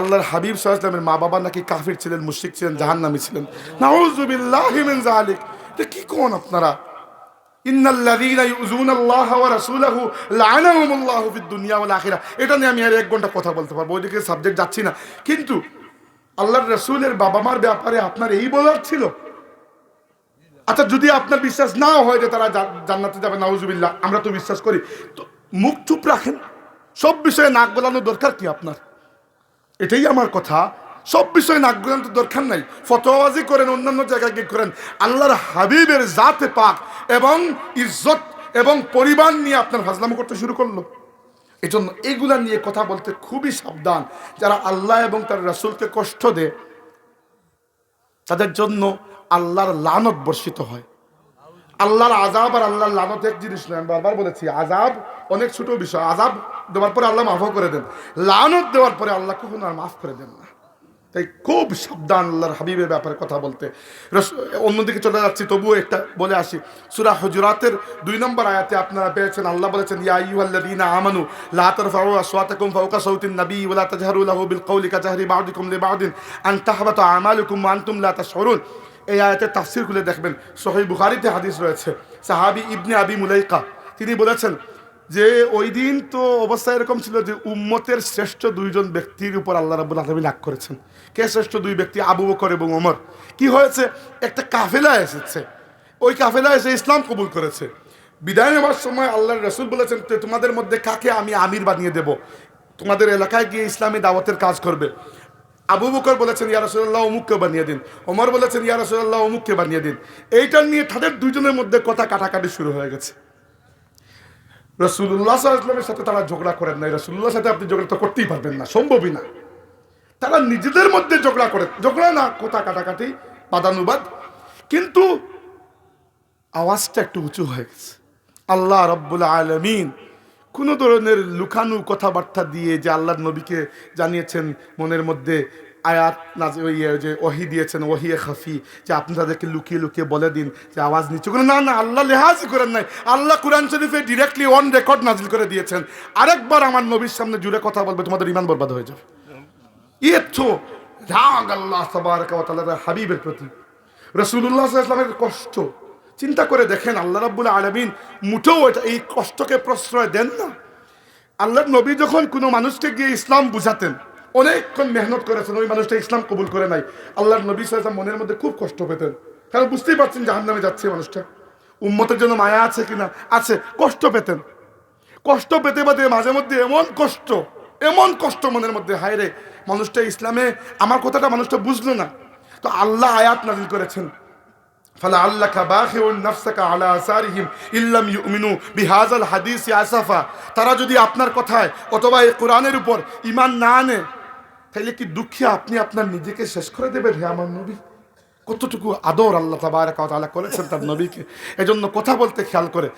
আল্লাহর হাবিব সাল্লামের মা বাবা নাকি কাফির ছিলেন মুশিক ছিলেন, জাহান্নামী ছিলেন। নাউজুবিল্লাহি মিন যালিক। এটা কি কোন আপনারা? এটা নিয়ে আমি আর এক ঘণ্টা কথা বলতে পারব সাবজেক্ট যাচ্ছি না। কিন্তু রাসূলের বাবা মার ব্যাপারে আপনার এই বলার ছিল। আচ্ছা যদি আপনার বিশ্বাস না হয় যে তারা জান্নাতে যাবে, নাউজুবিল্লাহ, আমরা তো বিশ্বাস করি। তো মুখ চুপ রাখেন। সব বিষয়ে নাক গলানোর দরকার কি আপনার? এটাই আমার কথা। সব বিষয়ে নাক দরকার নাই। ফতোয়াজি করেন, অন্যান্য জায়গায় গিয়ে করেন আল্লাহর হাবিবের জাতে পাক এবং ইজ্জত এবং পরিবার নিয়ে আপনার ফাজলামো করতে শুরু করল। এই জন্য এইগুলা নিয়ে কথা বলতে খুবই সাবধান। যারা আল্লাহ এবং তার রাসূলকে কষ্ট দেয়, তাদের জন্য আল্লাহর লানত বর্ষিত হয়। আল্লাহর আজাব আর আল্লাহর লানত এক জিনিস নয়। আমি বারবার বলেছি আজাব অনেক ছোট বিষয়। আজাব দেওয়ার পরে আল্লাহ মাফও করে দেন। লানত দেওয়ার পরে আল্লাহ কখনো আর মাফ করে দেন না। তাই খুব সাবধান আল্লাহর হাবিবের ব্যাপারে কথা বলতে। অন্যদিকে চলে যাচ্ছি, তবুও একটা বলে আসি। সুরা হুজুরাতের দুই নম্বর আয়াতে আপনারা পেয়েছেন, আল্লাহ বলেছেন, ইয়া আমানু, লা তারফাউ আসওয়াতাকুম ফাওকা সাউতিন নবী, ওয়া লা বিল কওলি কাজাহরি বা'দিকুম লিবা'দিন আন তাহবাতা আমালুকুম ওয়া আনতুম লা এই আয়াতের তাফসীর খুলে দেখবেন, সহিহ বুখারীতে হাদিস রয়েছে। সাহাবী ইবনে আবি মুলাইকা, তিনি বলেছেন যে ওই দিন তো অবস্থা এরকম ছিল যে উম্মতের শ্রেষ্ঠ দুইজন ব্যক্তির উপর আল্লাহ রাব্বুল আলামিন রাগ করেছেন। কে শ্রেষ্ঠ দুই ব্যক্তি? আবু বকর এবং ওমর। কি হয়েছে? একটা কাফেলা এসেছে। ওই কাফেলা এসে ইসলাম কবুল করেছে। বিদায় নেওয়ার সময় আল্লাহর রসুল বলেছেন, "তো তোমাদের মধ্যে কাকে আমি আমির বানিয়ে দেব? তোমাদের এলাকায় গিয়ে ইসলামী দাওয়াতের কাজ করবে। আবু বকর বলেছেন, ইয়া রাসূলুল্লাহ, অমুককে বানিয়ে দিন। ওমর বলেছেন, ইয়া রাসূলুল্লাহ, অমুককে বানিয়ে দিন। এইটা নিয়ে তাদের দুইজনের মধ্যে কথা কাটাকাটি শুরু হয়ে গেছে। রসুল্লাহ সাল্লামের সাথে তারা ঝগড়া করেন নাই। রসুল্লাহর সাথে আপনি ঝগড়া তো করতেই পারবেন না, সম্ভবই না। তারা নিজেদের মধ্যে ঝগড়া করে, ঝগড়া না, কোথা কাটাকাটি, বাদানুবাদ। কিন্তু আওয়াজটা একটু উঁচু হয়ে গেছে। আল্লাহ রব্বুল আলমিন কোনো ধরনের লুকানু কথাবার্তা দিয়ে যে আল্লাহর নবীকে জানিয়েছেন মনের মধ্যে আয়াত নাজ ইয়ে যে ওহি দিয়েছেন ওহিয়ে খাফি, যে আপনি তাদেরকে লুকিয়ে লুকিয়ে বলে দিন, যে আওয়াজ নিচু করে না না, আল্লাহ লেহাজই করেন নাই। আল্লাহ কোরআন শরীফে ডিরেক্টলি অন রেকর্ড নাজিল করে দিয়েছেন। আরেকবার আমার নবীর সামনে জুড়ে কথা বলবে, তোমাদের ইমান বরবাদ হয়ে যাবে। ইয়েছো রাগ আল্লাহ তাআলার হাবিবের প্রতি। সাল্লাল্লাহু আলাইহি কষ্ট। চিন্তা করে দেখেন, আল্লাহ রাব্বুল আলামিন মুঠেও এটা এই কষ্টকে প্রশ্রয় দেন না। আল্লাহর নবী যখন কোনো মানুষকে গিয়ে ইসলাম বুঝাতেন অনেকক্ষণ মেহনত করেছেন, ওই মানুষটা ইসলাম কবুল করে নাই। আল্লাহর নবী সাল্লাল্লাহু মনের মধ্যে খুব কষ্ট পেতেন। কারণ বুঝতেই পারছেন জাহান্নামে যাচ্ছে মানুষটা। উম্মতের জন্য মায়া আছে কিনা? আছে, কষ্ট পেতেন। কষ্ট পেতে পেতে মাঝে মধ্যে এমন কষ্ট এমন কষ্ট মনের মধ্যে, হায় রে, মানুষটা ইসলামে, আমার কথাটা মানুষটা বুঝলো না। তো আল্লাহ আয়াত নাজিল করেছেন। ফালা আল্লাকা বাখিউন নাফসাকা আলা আসারিহিম ইল্লাম ইউমিনু বিহাজাল হাদিস আসাফা। তারা যদি আপনার কথায় অথবা এই কোরআনের উপর ইমান না আনে তাহলে কি দুঃখে আপনি আপনার নিজেকে শেষ করে দেবেন হে আমার নবী? কতটুকু আদর আল্লাহ তাবার তাআলা করেছেন তার নবীকে। এজন্য কথা বলতে খেয়াল করে